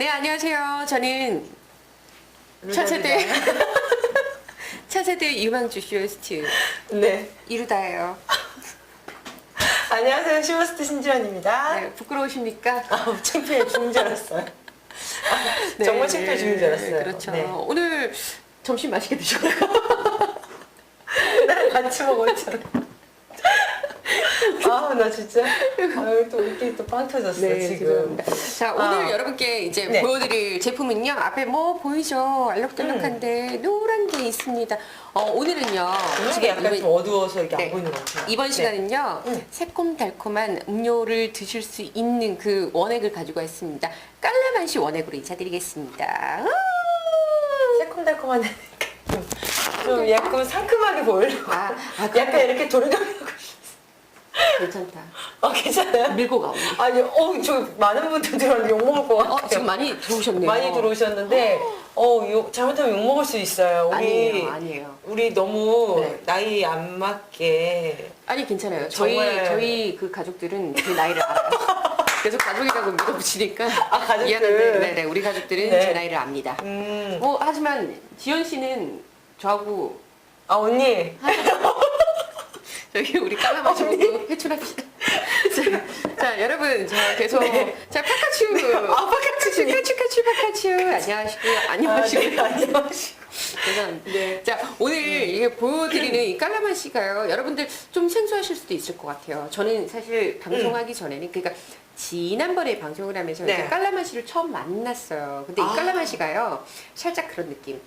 네, 안녕하세요. 저는 차세대 차세대 유망주 쇼스트 네. 이루다예요. 안녕하세요. 시버스트 신지연입니다. 네, 부끄러우십니까? 아우, 창피해 죽는 줄 알았어요. 네, 정말 창피해 죽는 줄 알았어요. 그렇죠. 네. 오늘 점심 맛있게 드셨나요? 나랑 같이 먹었잖아. 아우, 나 진짜. 아유, 또 우리끼리 또빵 터졌어, 네, 지금. 죄송합니다. 자, 오늘 아. 여러분께 이제 네. 보여드릴 제품은요. 앞에 뭐 보이죠? 알록달록한데 노란 게 있습니다. 어, 오늘은요. 지금 약간 이번- 좀 어두워서 이게 네. 안 보이는 것 같아요. 이번 네. 시간은요 음. 새콤달콤한 음료를 드실 수 있는 그 원액을 가지고 왔습니다 깔라만시 원액으로 인사드리겠습니다 새콤달콤한 좀, 좀 약간 상큼하게 보이려고. 아, 아 약간 이렇게 도리도리하고. 괜찮다 아, 괜찮아요? 밀고 가 아니, 어, 저 많은 분들 들어왔는데 욕먹을 것 같아요. 어 지금 많이 들어오셨네요 많이 들어오셨는데 어 욕, 잘못하면 욕 먹을 수 있어요. 우리 아니에요 아니에요 우리 너무 네. 나이 안 맞게 아니 괜찮아요 저희 정말- 저희 그 가족들은 제 나이를 알아요 계속 가족이라고 믿어붙이니까 아, 가족들. 미안한데 네네 우리 가족들은 네. 제 나이를 압니다 음. 뭐 하지만 지연 씨는 저하고 아 언니 저기 우리 깔라마시 먹고 회출합시다. 자, 자, 여러분, 저 계속 네. 자 파카츄, 아, 파카츄. 파카츄, 파카츄, 파카츄, 안녕하시고요, 아, 안녕하시고요. 네, 안녕하시고 죄송합니다. 네. 자, 오늘 이게 보여드리는 이 깔라마시가요. 여러분들 좀 생소하실 수도 있을 것 같아요. 저는 사실 방송하기 전에는 그러니까 지난번에 방송을 하면서 네. 이제 깔라마시를 처음 만났어요. 근데 이 아. 깔라마시가요, 살짝 그런 느낌.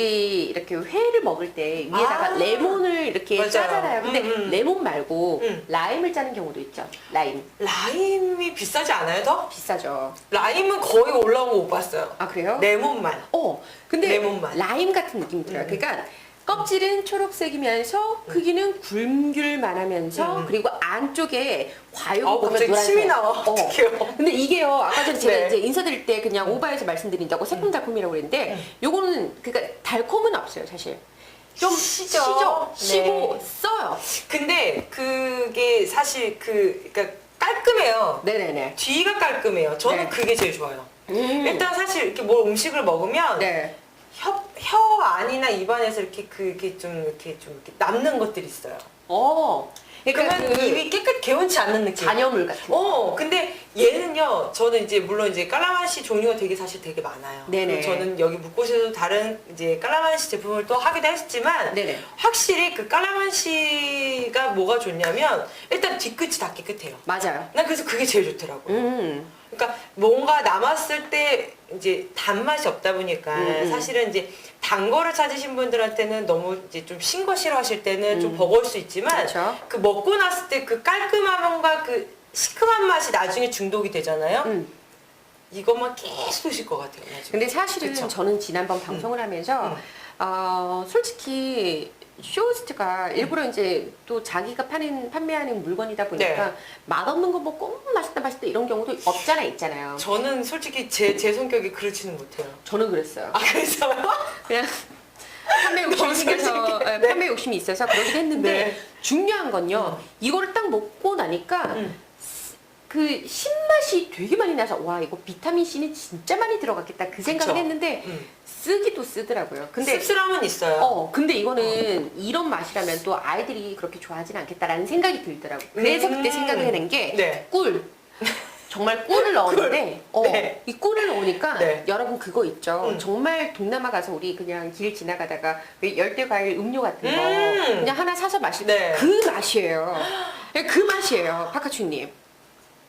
우리 이렇게 회를 먹을 때 위에다가 아. 레몬을 이렇게 맞아요. 짜잖아요. 근데 음, 음. 레몬 말고 음. 라임을 짜는 경우도 있죠. 라임 라임이 비싸지 않아요 더? 비싸죠. 라임은 거의 올라온 거 못 봤어요. 아 그래요? 레몬만. 어, 근데 레몬맛. 라임 같은 느낌이 들어요. 음. 그러니까 껍질은 초록색이면서 크기는 굵귤만하면서 음. 그리고 안쪽에 과육 어, 보면 갑자기 노란색. 침이 나와. 어. 어떡해요. 근데 이게요. 아까 전에 제가 네. 이제 인사드릴 때 그냥 오바해서 말씀드린다고 새콤달콤이라고 그랬는데 음. 요거는 그러니까 달콤은 없어요, 사실. 좀 시죠. 시죠. 시고 네. 써요. 근데 그게 사실 그 그러니까 깔끔해요. 네네네. 뒤가 깔끔해요. 저는 네. 그게 제일 좋아요. 음. 일단 사실 이렇게 뭘 음식을 먹으면 네. 혀, 혀 안이나 입안에서 이렇게 그게 좀 이렇게 좀 이렇게 남는 것들이 있어요. 어. 그러니까 그러면 그 입이 깨끗 개운치 않는 느낌. 잔여물 같은 거. 어, 근데 얘는요, 저는 이제 물론 이제 깔라만시 종류가 되게 사실 되게 많아요. 네네. 그리고 저는 여기 묵고시에도 다른 이제 깔라만시 제품을 또 하기도 했지만 네네. 확실히 그 깔라만시가 뭐가 좋냐면 일단 뒤끝이 다 깨끗해요. 맞아요. 난 그래서 그게 제일 좋더라고요. 음. 그러니까 뭔가 남았을 때 이제 단맛이 없다 보니까 음, 음. 사실은 이제 단 거를 찾으신 분들한테는 너무 이제 좀 신 거 싫어하실 때는 좀 음. 버거울 수 있지만 그렇죠. 그 먹고 났을 때 그 깔끔함과 그 시큼한 맛이 나중에 중독이 되잖아요. 음. 이것만 계속 드실 것 같아요. 나중에. 근데 사실은 그쵸? 저는 지난번 방송을 하면서 음. 어, 솔직히 쇼호스트가 일부러 이제 또 자기가 파는 판매하는 물건이다 보니까 네. 맛없는 거 음, 맛있다 맛있다 이런 경우도 없잖아 있잖아요. 저는 솔직히 제, 제 성격이 그렇지는 못해요. 저는 그랬어요. 아, 그래서요? 그냥 판매 욕심이 너무 생겨서 솔직해. 예, 네. 판매 욕심이 있어서 그러긴 했는데 네. 중요한 건요. 이거를 딱 먹고 나니까 음. 그 신맛이 되게 많이 나서 와 이거 비타민 C는 진짜 많이 들어갔겠다 그 생각을 그쵸. 했는데 음. 쓰기도 쓰더라고요. 근데 씁쓸함은 있어요. 어, 근데 이거는 이런 맛이라면 또 아이들이 그렇게 좋아하진 않겠다라는 생각이 들더라고. 그래서 음. 그때 생각을 해낸 게 네. 꿀. 정말 꿀을 넣었는데, 어, 네. 이 꿀을 넣으니까 네. 여러분 그거 있죠. 음. 정말 동남아 가서 우리 그냥 길 지나가다가 왜 열대 과일 음료 같은 거 음. 그냥 하나 사서 마실 네. 그 맛이에요. 그 맛이에요, 파카츄님.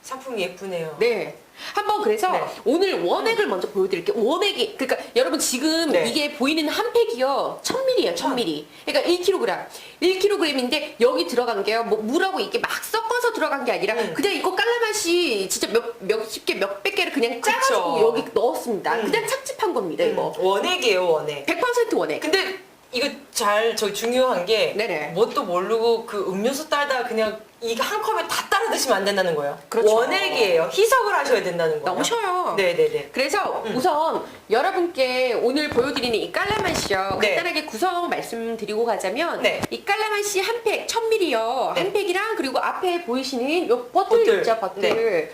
상품이 예쁘네요. 네. 한번 그래서 네. 오늘 원액을 먼저 보여드릴게요. 원액이 그러니까 여러분 지금 네. 이게 보이는 한 팩이요 1000ml예요 1000ml. 그러니까 1kg. 1kg인데 여기 들어간 게요 뭐 물하고 이게 막 섞어서 들어간 게 아니라 음. 그냥 이거 깔라맛이 진짜 몇 몇십 개 몇백 개를 그냥 그쵸. 짜가지고 여기 넣었습니다. 음. 그냥 착즙한 겁니다 이거. 음, 원액이에요, 원액. 100% 원액. 근데 이거 잘 저 중요한 게 네네. 뭣도 모르고 그 음료수 따다 그냥 이거 한 컵에 다 따라 드시면 안 된다는 거예요. 그렇죠. 원액이에요. 희석을 하셔야 된다는 거예요. 너무 쉬워요. 네네네. 그래서 음. 우선 여러분께 오늘 보여드리는 이 깔라맛이요. 네. 간단하게 구성 말씀드리고 가자면 네. 이 깔라맛이 한 팩, 1000ml요. 네. 한 팩이랑 그리고 앞에 보이시는 요 버틀 버틀. 있죠, 버틀. 네.